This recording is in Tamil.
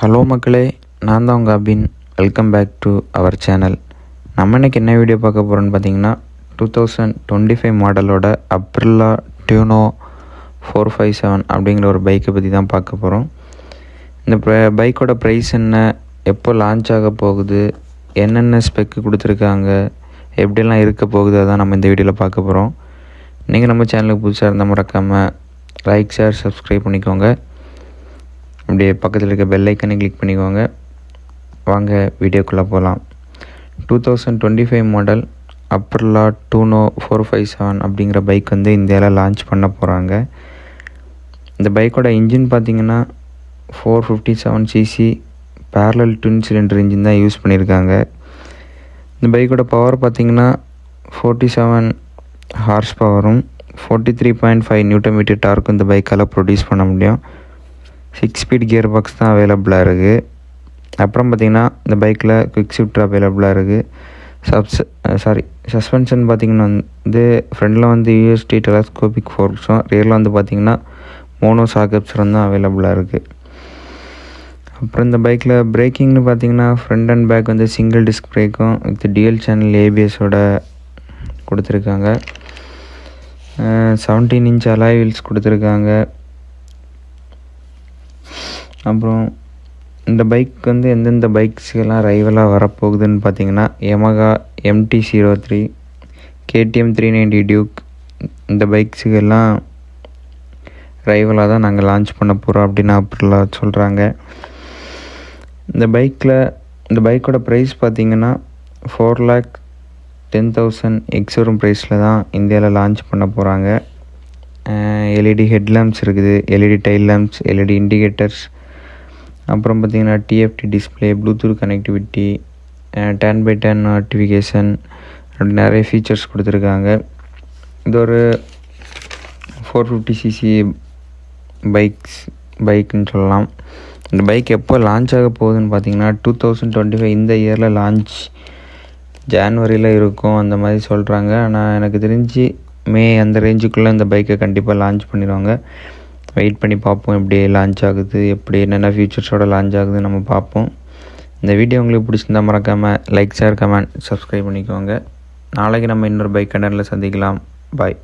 ஹலோ மக்களே நான் தான் உங்கள் Abin. Welcome back to our channel நம்ம இன்னைக்கு என்ன வீடியோ பார்க்க போகிறோன்னு பார்த்தீங்கன்னா two thousand twenty five மாடலோட Aprilia Tuono four five seven அப்படிங்கிற ஒரு பைக்கை பற்றி தான் பார்க்க போகிறோம் இந்த பைக்கோட ப்ரைஸ் என்ன எப்போ லான்ச் ஆக போகுது என்னென்ன ஸ்பெக்கு கொடுத்துருக்காங்க எப்படியெல்லாம் இருக்க போகுது அதான் நம்ம இந்த வீடியோவில் பார்க்க போகிறோம் நீங்கள் நம்ம சேனலுக்கு புதுசாக இருந்தால் மறக்காமல் லைக் ஷேர் சப்ஸ்கிரைப் பண்ணிக்கோங்க. அப்படியே பக்கத்தில் இருக்க பெல்லைக்கனை கிளிக் பண்ணிக்கோங்க. வாங்க வீடியோக்குள்ளே போகலாம் two thousand twenty five model Aprilia Tuono four five seven அப்படிங்கிற பைக் வந்து இந்தியாவில் லான்ச் பண்ண போகிறாங்க இந்த பைக்கோட இன்ஜின் பார்த்தீங்கன்னா four fifty seven cc parallel twin cylinder engine தான் யூஸ் பண்ணியிருக்காங்க இந்த பைக்கோட பவர் பார்த்தீங்கன்னா ஃபோர்ட்டி செவன் ஹார்ஸ் பவரும் forty three point five newton meter டார்க்கும் இந்த பைக்கால் ப்ரொடியூஸ் பண்ண முடியும். சிக்ஸ் ஸ்பீட் கியர் பாக்ஸ் தான் அவைலபிளாக இருக்குது அப்புறம் பார்த்திங்கன்னா இந்த பைக்கில் குவிக் ஷிஃப்ட் அவைலபிளாக இருக்குது சப்ஸ் சாரி சஸ்பென்ஷன் பார்த்திங்கன்னா வந்து ஃப்ரண்டில் வந்து யூஎஸ்டி டெலஸ்கோபிக் ஃபோர்க்ஸும் ரியரில் வந்து பார்த்திங்கன்னா மோனோ சாக்கப்ஸரும் தான் அவைலபிளாக இருக்குது அப்புறம் இந்த பைக்கில் பிரேக்கிங்னு பார்த்தீங்கன்னா ஃப்ரண்ட் அண்ட் பேக் வந்து சிங்கிள் டிஸ்க் பிரேக்கும் வித் டிஎல் சேனல் ஏபிஎஸோட கொடுத்துருக்காங்க. செவன்டீன் இன்ச் அலாய் வீல்ஸ் கொடுத்துருக்காங்க. அப்புறம் இந்த பைக் வந்து எந்தெந்த பைக்ஸ்கெல்லாம் ரைவலாக வரப்போகுதுன்னு பார்த்தீங்கன்னா Yamaha MT zero three KTM three ninety Duke இந்த பைக்ஸுக்கெல்லாம் ரைவலாக தான் நாங்கள் லான்ச் பண்ண போகிறோம் அப்படின்னு அப்படிலாம் சொல்கிறாங்க இந்த பைக்கில் இந்த பைக்கோட ப்ரைஸ் பார்த்தீங்கன்னா four lakh ten thousand ex showroom ப்ரைஸில் தான் இந்தியாவில் லான்ச் பண்ண போகிறாங்க எல்இடி ஹெட் லேம்ப்ஸ் இருக்குது LED tail lamps LED indicators அப்புறம் பார்த்திங்கன்னா TFT display Bluetooth connectivity ten by ten notification அப்படி நிறைய ஃபீச்சர்ஸ் கொடுத்துருக்காங்க. இது ஒரு ஃபோர் ஃபிஃப்டி சிசி பைக்ஸ் பைக்குன்னு சொல்லலாம். இந்த பைக் எப்போ லான்ச் ஆக போகுதுன்னு பார்த்தீங்கன்னா டூ தௌசண்ட் டுவெண்ட்டி ஃபைவ் இந்த இயரில் லான்ச் ஜான்வரியில் இருக்கும் அந்த மாதிரி சொல்கிறாங்க ஆனால் எனக்கு தெரிஞ்சு மே அந்த ரேஞ்சுக்குள்ளே இந்த பைக்கை கண்டிப்பாக லான்ச் பண்ணிடுவாங்க. வெயிட் பண்ணி பார்ப்போம் எப்படி லான்ச் ஆகுது எப்படி என்னென்ன ஃபியூச்சர்ஸோட லான்ச் ஆகுது நம்ம பார்ப்போம். இந்த வீடியோ உங்களுக்கு பிடிச்சிருந்தா மறக்காமல் லைக் ஷேர் கமெண்ட் சப்ஸ்கிரைப் பண்ணிக்கோங்க. நாளைக்கு நம்ம இன்னொரு பைக் கண்டனில் சந்திக்கலாம். பாய்